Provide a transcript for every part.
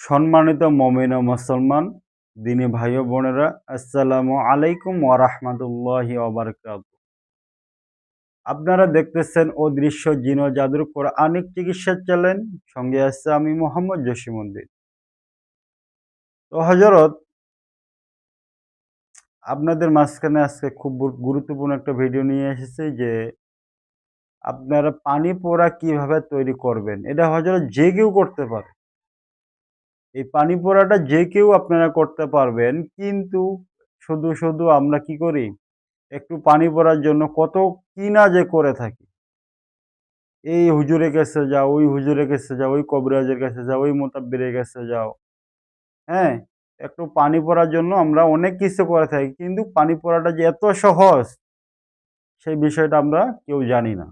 সম্মানিত মমিন মুসলমান, দিনী ভাই ও বোনেরা, আসসালামু আলাইকুম ওরহমতুল্লাহি ওবরকাত আপনারা দেখতেছেন অদৃশ্য জিন ও জাদুর কোরআনিক চিকিৎসা চ্যানেল, সঙ্গে আছে আমি মোহাম্মদ জসিমুদ্দিন তো হজরত আপনাদের মাঝখানে আজকে খুব গুরুত্বপূর্ণ একটা ভিডিও নিয়ে এসেছি যে, আপনারা পানি পোড়া কীভাবে তৈরি করবেন? এটা হজরত যে কেউ করতে পারে। এই পানি পোড়াটা যে কেউ আপনারা করতে পারবেন, কিন্তু শুধু শুধু আমরা কি করি? একটু পানি পড়ার জন্য কত কি না যে করে থাকি। এই হুজুরে কাছে যাও, ওই হুজুরের কাছে যাও, ওই কবিরাজের কাছে যাও, ওই মোতাব্বিরের কাছে যাও। হ্যাঁ একটু পানি পড়ার জন্য আমরা অনেক কিছু করে থাকি, কিন্তু পানি পড়াটা যে এত সহজ, সেই বিষয়টা আমরা কেউ জানি না।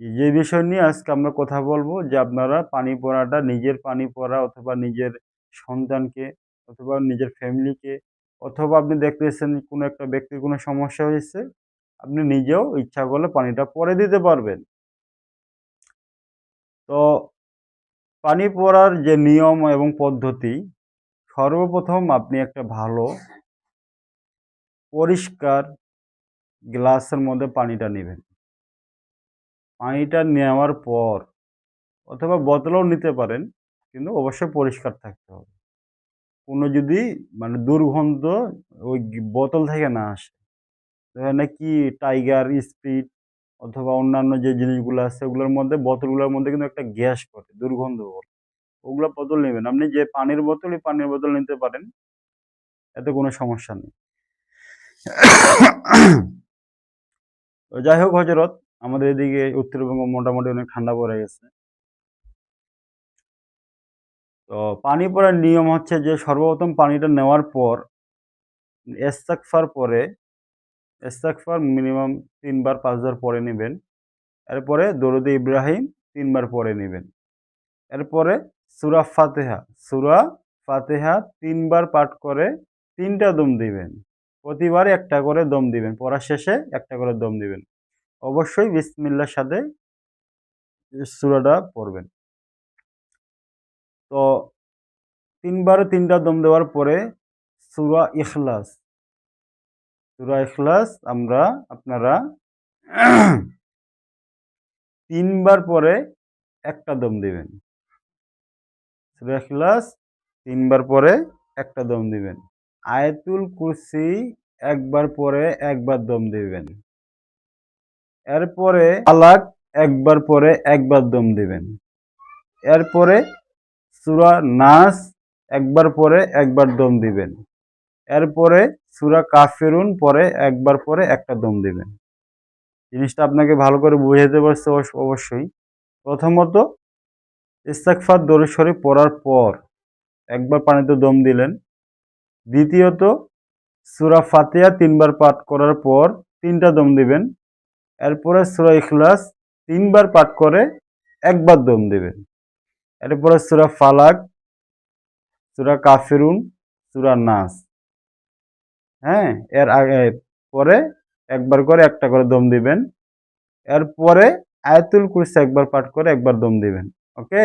যে বিষয় নিয়ে আজকে আমরা কথা বলব, যে আপনারা পানি পড়াটা, নিজের পানি পড়া অথবা নিজের সন্তানকে অথবা নিজের ফ্যামিলিকে, অথবা আপনি দেখতেছেন কোনো একটা ব্যক্তির কোনো সমস্যা হয়েছে, আপনি নিজেও ইচ্ছা করলে পানিটা পরে দিতে পারবেন। তো পানি পড়ার যে নিয়ম এবং পদ্ধতি, সর্বপ্রথম আপনি একটা ভালো, পরিষ্কার গ্লাসের মধ্যে পানিটা নেবেন। পানিটা নেওয়ার পর অথবা বোতলও নিতে পারেন, কিন্তু অবশ্যই পরিষ্কার থাকতে হবে। কোনো যদি মানে দুর্গন্ধ ওই বোতল থেকে না আসে নাকি টাইগার স্পিড অথবা অন্যান্য যে জিনিসগুলো আছে, ওগুলোর মধ্যে, বোতলগুলোর মধ্যে কিন্তু একটা গ্যাস করে দুর্গন্ধ বলে ওগুলো বোতল নেবেন। আপনি যে পানির বোতল, ওই পানির বোতল নিতে পারেন। এতে কোনো সমস্যা নেই। যাই হোক হজরত আমাদের এদিকে উত্তরবঙ্গ মোটামুটি অনেক ঠান্ডা পড়ে গেছে। তো পানি পড়ার নিয়ম হচ্ছে যে, সর্বপ্রথম পানিটা নেওয়ার পর এস্তাকফার পরে এস্তাকফার মিনিমাম তিনবার, পাঁচবার পরে নেবেন। এরপরে দরুদ ইব্রাহিম তিনবার পরে নেবেন। এরপরে সুরা ফাতেহা সুরা ফাতেহা তিনবার পাঠ করে তিনটা দম দিবেন। প্রতিবার একটা করে দম দিবেন পড়ার শেষে একটা করে দম দিবেন। অবশ্যই বিসমিল্লার সাথে সুরাটা পড়বেন। তো তিনবার তিনটা দম দেওয়ার পরে সুরা ইখলাস। সুরা ইখলাস আমরা আপনারা তিনবার পরে একটা দম দিবেন। সুরা ইখলাস তিনবার পরে একটা দম দিবেন। আয়াতুল কুরসি একবার পরে একবার দম দিবেন। এরপরে আলাক একবার পরে একবার দম দিবেন। এরপরে সুরা নাস একবার পরে একবার দম দিবেন। এরপরে সুরা কাফেরুন পরে একবার পরে একটা দম দিবেন। জিনিসটা আপনাকে ভালো করে বুঝাতে পারছে অবশ্যই। প্রথমত ইস্তাকফার দরুশ্বরী পড়ার পর একবার পানিতে দম দিলেন। দ্বিতীয়ত, সুরা ফাতিয়া তিনবার পাঠ করার পর তিনটা দম দিবেন। এরপরে সুরা ইখলাস তিনবার পাঠ করে একবার দম দেবেন। এরপরে সুরা ফালাক, সুরা কাফিরুন, সুরা নাস। হ্যাঁ এর আগে পরে একবার করে একটা করে দম দিবেন। এরপরে আয়াতুল কুরসি একবার পাঠ করে একবার দম দিবেন, ওকে?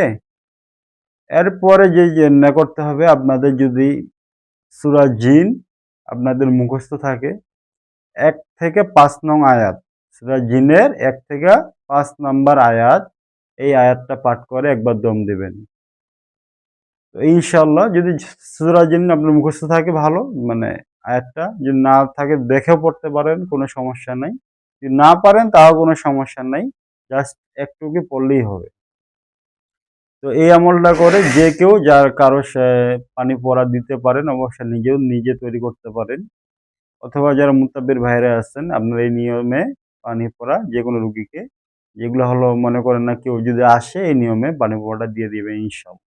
এরপরে যে না করতে হবে, আপনাদের যদি সুরা জিন আপনাদের মুখস্থ থাকে, এক থেকে পাঁচ নং আয়াত। সুরা জিনের এক থেকে পাঁচ নাম্বার আয়াত, এই আয়াতটা পাঠ করে একবার দম দিবেন। তো ইনশাল্লাহ যদি সুরা জিন আপনার মুখস্থ থাকে ভালো মানে আয়াতটা। যদি না থাকে দেখেও পড়তে পারেন, কোনো সমস্যা নাই। যদি না পারেন তাও কোনো সমস্যা নাই, জাস্ট একটু কি পড়লেই হবে। তো এই আমলটা করে যে কেউ যার কারও পানি পড়া দিতে পারেন, অবশ্যই নিজেও নিজে তৈরি করতে পারেন। অথবা যারা মুতাব্বির ভাইরা আছেন, আপনার এই নিয়মে পানি পড়া যে কোনো রুগীকে। যেগুলো হলো মনে করেন না কেউ যদি আসে এই নিয়মে পানি পড়াটা দিয়ে দিবে, ইনশাল্লাহ।